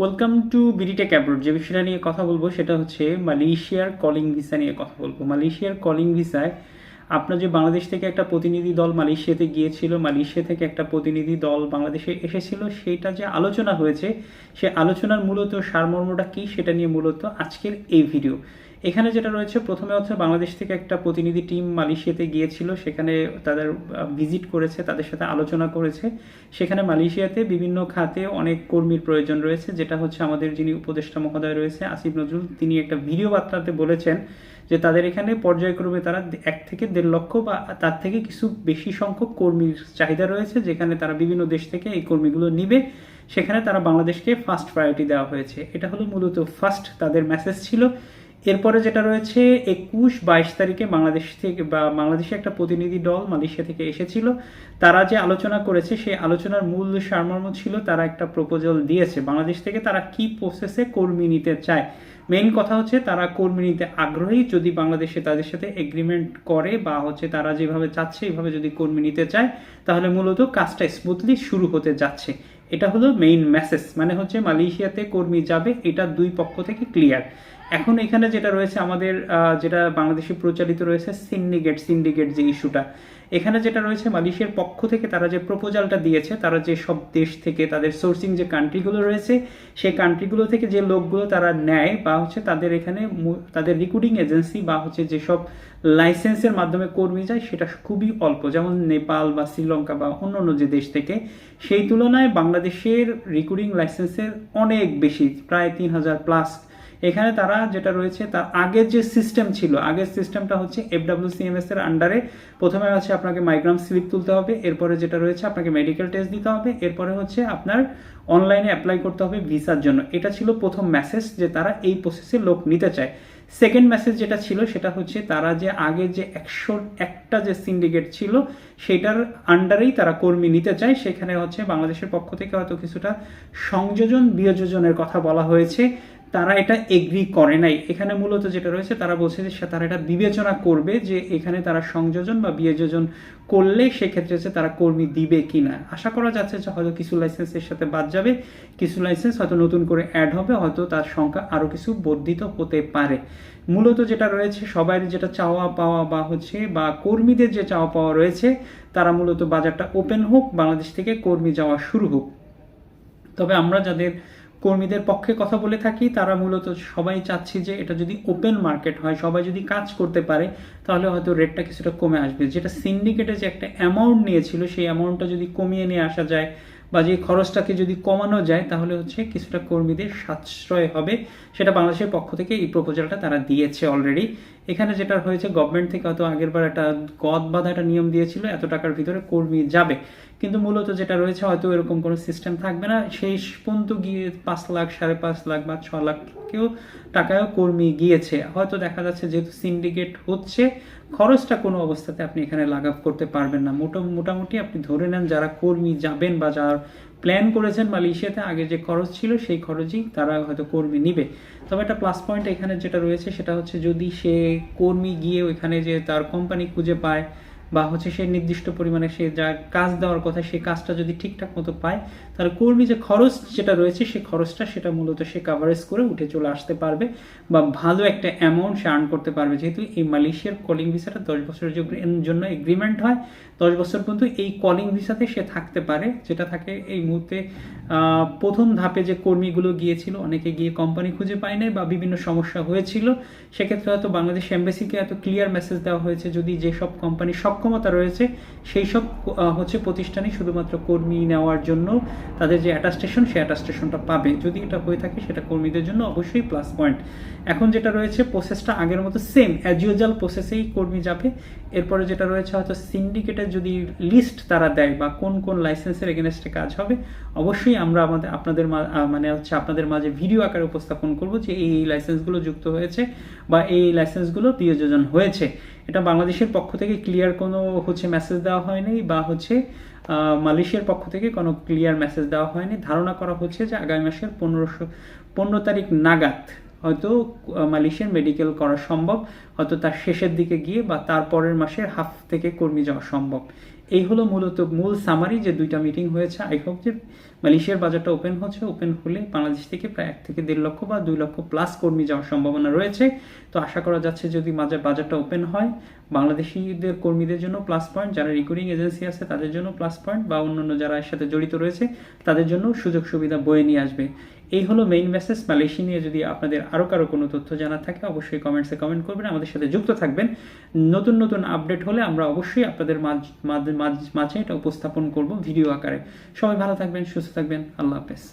Welcome to BDTech abroad যে বিষয়টা নিয়ে কথা বলব সেটা হচ্ছে মালয়েশিয়ার কলিং ভিসা নিয়ে কথা বলব। মালয়েশিয়ার কলিং ভিসায় আপনার যে বাংলাদেশ থেকে একটা প্রতিনিধি দল মালয়েশিয়াতে গিয়েছিল, মালয়েশিয়া থেকে একটা প্রতিনিধি দল বাংলাদেশে এসেছিল, সেটা যে আলোচনা হয়েছে, সে আলোচনার মূলত সারমর্মটা কী সেটা নিয়ে মূলত আজকের এই ভিডিও এখানে যেটা রয়েছে, প্রথমে হচ্ছে বাংলাদেশ থেকে একটা প্রতিনিধি টিম মালয়েশিয়াতে গিয়েছিল। সেখানে তাদের ভিজিট করেছে, তাদের সাথে আলোচনা করেছে। সেখানে মালয়েশিয়াতে বিভিন্ন খাতে অনেক কর্মীর প্রয়োজন রয়েছে, যেটা হচ্ছে আমাদের যিনি উপদেষ্টা মহোদয় রয়েছে, আসিফ নজরুল। তিনি একটা ভিডিও বার্তাতে বলেছেন যে তাদের এখানে পর্যায়ক্রমে তারা এক থেকে দেড় লক্ষ বা তার থেকে কিছু বেশি সংখ্যক কর্মীর চাহিদা রয়েছে, যেখানে তারা বিভিন্ন দেশ থেকে এই কর্মীগুলো নিবে। সেখানে তারা বাংলাদেশকে ফার্স্ট প্রায়োরিটি দেওয়া হয়েছে। এটা হলো মূলত ফার্স্ট তাদের মেসেজ ছিল। এরপরে যেটা রয়েছে, একুশ বাইশ তারিখে বাংলাদেশ থেকে বা বাংলাদেশে একটা প্রতিনিধি দল মালয়েশিয়া থেকে এসেছিল। তারা যে আলোচনা করেছে, সেই আলোচনার মূল সারমর্ম ছিল তারা একটা প্রপোজাল দিয়েছে। বাংলাদেশ থেকে তারা কি প্রসেসে কর্মী নিতে চায়? মেইন কথা হচ্ছে তারা কর্মী নিতে আগ্রহী। যদি বাংলাদেশে তাদের সাথে এগ্রিমেন্ট করে বা হচ্ছে তারা যেভাবে চাচ্ছে এইভাবে যদি কর্মী নিতে চায়, তাহলে মূলত কাজটা স্মুথলি শুরু হতে যাচ্ছে। এটা হলো মেইন মেসেজ মানে হচ্ছে মালয়েশিয়াতে কর্মী যাবে, এটা দুই পক্ষ থেকে ক্লিয়ার এখন এখানে যেটা রয়েছে, আমাদের যেটা বাংলাদেশে প্রচারিত রয়েছে সিন্ডিকেট সিন্ডিকেট যে ইস্যুটা। এখানে যেটা রয়েছে, মালয়েশিয়ার পক্ষ থেকে তারা যে প্রপোজালটা দিয়েছে, তারা যে সব দেশ থেকে, তাদের সোর্সিং যে কান্ট্রিগুলো রয়েছে, সেই কান্ট্রিগুলো থেকে যে লোকগুলো তারা নেয় বা হচ্ছে তাদের এখানে তাদের রিক্রুটিং এজেন্সি বা হচ্ছে যেসব লাইসেন্সের মাধ্যমে কর্মী যায়, সেটা খুবই অল্প। যেমন নেপাল বা শ্রীলঙ্কা বা অন্য অন্য যে দেশ থেকে, সেই তুলনায় বাংলাদেশের রিক্রুটিং লাইসেন্সের অনেক বেশি, প্রায় তিন হাজার প্লাস এখানে তারা যেটা রয়েছে, তার আগের যে সিস্টেম ছিল, আগের সিস্টেমটা হচ্ছে এফডাব্লিউসিএমএস এর আন্ডারে প্রথমে হচ্ছে আপনাকে মাইগ্রাম স্লিপ তুলতে হবে, এরপরে যেটা রয়েছে আপনাকে মেডিকেল টেস্ট দিতে হবে, এরপরে হচ্ছে আপনার অনলাইনে অ্যাপ্লাই করতে হবে ভিসার জন্য। এটা ছিল প্রথম মেসেজ যে তারা এই প্রসেসে লোক নিতে চায়। সেকেন্ড মেসেজ যেটা ছিল, সেটা হচ্ছে তারা যে আগে যে একশো একটা যে সিন্ডিকেট ছিল, সেটার আন্ডারেই তারা কর্মী নিতে চায়। সেখানে হচ্ছে বাংলাদেশের পক্ষ থেকে হয়তো কিছুটা সংযোজন, বিয়োজনের কথা বলা হয়েছে। তারা এটা এগ্রি করে নাই। এখানে মূলত যেটা রয়েছে, তারা বলছে যে তারা এটা বিবেচনা করবে যে এখানে তারা সংযোজন বা বিয়োজন করলে সেক্ষেত্রে হচ্ছে তারা কর্মী দিবে কিনা। আশা করা যাচ্ছে যে হয়তো কিছু লাইসেন্সের সাথে বাদ যাবে, কিছু লাইসেন্স হয়তো নতুন করে অ্যাড হবে, হয়তো তার সংখ্যা আরও কিছু বর্ধিত হতে পারে। মূলত যেটা রয়েছে, সবাই যেটা চাওয়া পাওয়া বা হচ্ছে বা কর্মীদের যে চাওয়া পাওয়া রয়েছে, তারা মূলত বাজারটা ওপেন হোক, বাংলাদেশ থেকে কর্মী যাওয়া শুরু হোক। তবে আমরা যাদের কর্মীদের পক্ষে কথা বলে থাকি, তারা মূলত সবাই চাচ্ছি যে এটা যদি ওপেন মার্কেট হয়, সবাই যদি কাজ করতে পারে, তাহলে হয়তো রেটটা কিছুটা কমে আসবে। যেটা সিন্ডিকেটে যে একটা অ্যামাউন্ট নিয়েছিল, সেই অ্যামাউন্টটা যদি কমিয়ে নিয়ে আসা যায় বা যে খরচটাকে যদি কমানো যায়, তাহলে হচ্ছে কিছুটা কর্মীদের সাশ্রয় হবে। সেটা বাংলাদেশের পক্ষ থেকে এই প্রপোজালটা তারা দিয়েছে অলরেডি এখানে যেটা হয়েছে গভর্নমেন্ট থেকে হয়তো আগেরবার একটা গদ বাঁধা একটা নিয়ম দিয়েছিল, এত টাকার ভিতরে কর্মী যাবে। কিন্তু মূলত যেটা রয়েছে, হয়তো এরকম কোনো সিস্টেম থাকবে না। সেই পর্যন্ত গিয়ে পাঁচ লাখ, সাড়ে পাঁচ লাখ বা ছ লাখ কেউ টাকায়ও কর্মী গিয়েছে। হয়তো দেখা যাচ্ছে যেহেতু সিন্ডিকেট হচ্ছে, খরচটা কোনো অবস্থাতে আপনি এখানে লাগাব করতে পারবেন না। মোটা, মোটামুটি আপনি ধরে নেন যারা কর্মী যাবেন বা যারা প্ল্যান করেছেন মালয়েশিয়াতে আগে যে খরচ ছিল সেই খরচই তারা হয়তো কর্মী নিবে। তবে একটা প্লাস পয়েন্ট এখানে যেটা রয়েছে সেটা হচ্ছে যদি সে কর্মী গিয়ে ওইখানে যে তার কোম্পানি খুঁজে পায় বা হচ্ছে সে নির্দিষ্ট পরিমাণে সে যা কাজ দেওয়ার কথা সেই কাজটা যদি ঠিকঠাক মতো পায়, তাহলে কর্মী যে খরচ যেটা রয়েছে সেই খরচটা সেটা মূলত সে কাভারেজ করে উঠে চলে আসতে পারবে বা ভালো একটা অ্যামাউন্ট সে আর্ন করতে পারবে। যেহেতু এই মালয়েশিয়ার কলিং ভিসাটা দশ বছরের জন্য এগ্রিমেন্ট হয়, দশ বছর পর্যন্ত এই কলিং ভিসাতে সে থাকতে পারে। যেটা থাকে এই মুহূর্তে প্রথম ধাপে যে কর্মীগুলো গিয়েছিল, অনেকে গিয়ে কোম্পানি খুঁজে পায় নাই বা বিভিন্ন সমস্যা হয়েছিল, সেক্ষেত্রে হয়তো বাংলাদেশ এম্বাসিকে এত ক্লিয়ার মেসেজ দেওয়া হয়েছে, যদি যেসব কোম্পানির সক্ষমতা রয়েছে সেই সব হচ্ছে প্রতিষ্ঠানই শুধুমাত্র কর্মী নেওয়ার জন্য তাদের যে অ্যাটাস্টেশন সেই অ্যাটাস্টেশনটা পাবে। যদি এটা হয়ে থাকে সেটা কর্মীদের জন্য অবশ্যই প্লাস পয়েন্ট এখন যেটা রয়েছে প্রসেসটা আগের মতো সেম অ্যাজ ইউজাল প্রসেসেই কর্মী যাবে। এরপরে যেটা রয়েছে হয়তো সিন্ডিকেটের যদি লিস্ট তারা দেয় বা কোন কোন লাইসেন্সের এগেনস্টে কাজ হবে, অবশ্যই আমরা আমাদের, আপনাদের মানে হচ্ছে আপনাদের মাঝে ভিডিও আকারে উপস্থাপন করব যে এই লাইসেন্সগুলো যুক্ত হয়েছে বা এই লাইসেন্সগুলো বিয়োজন হয়েছে। এটা বাংলাদেশের পক্ষ থেকে ক্লিয়ার কোনো হচ্ছে মেসেজ দেওয়া হয়নি বা হচ্ছে মালয়েশিয়ার পক্ষ থেকে কোনো ক্লিয়ার মেসেজ দেওয়া হয়নি। ধারণা করা হচ্ছে যে আগামী মাসের পনেরোশো, পনেরো তারিখ নাগাদ হয়তো মালয়েশিয়ার মেডিকেল করা সম্ভব, হয়তো তার শেষের দিকে গিয়ে বা তার পরের মাসের হাফ থেকে কর্মী যাওয়া সম্ভব। এই হলো মূলত মূল সামারি যে দুইটা মিটিং হয়েছে। আই হোপ যে মালয়েশিয়ার বাজারটা ওপেন হচ্ছে। ওপেন হলে বাংলাদেশ থেকে প্রায় এক থেকে দেড় লক্ষ বা দুই লক্ষ প্লাস কর্মী যাওয়ার সম্ভাবনা রয়েছে। তো আশা করা যাচ্ছে যদি বাজার বাজারটা ওপেন হয়, বাংলাদেশিদের কর্মীদের জন্য প্লাস পয়েন্ট যারা রিক্রুটিং এজেন্সি আছে তাদের জন্য প্লাস পয়েন্ট বা অন্যান্য যারা এর সাথে জড়িত রয়েছে, তাদের জন্য সুযোগ সুবিধা বয়ে নিয়ে আসবে। এই হলো মেইন মেসেজ মালয়েশিয়া নিয়ে যদি আপনাদের আরও কারও কোনো তথ্য জানা থাকে, অবশ্যই কমেন্টসে কমেন্ট করবেন। আমাদের সাথে যুক্ত থাকবেন। নতুন নতুন আপডেট হলে আমরা অবশ্যই আপনাদের মাঝ- এটা উপস্থাপন করব ভিডিও আকারে। সবাই ভালো থাকবেন, সুস্থ থাকবেন। আল্লাহ হাফেজ।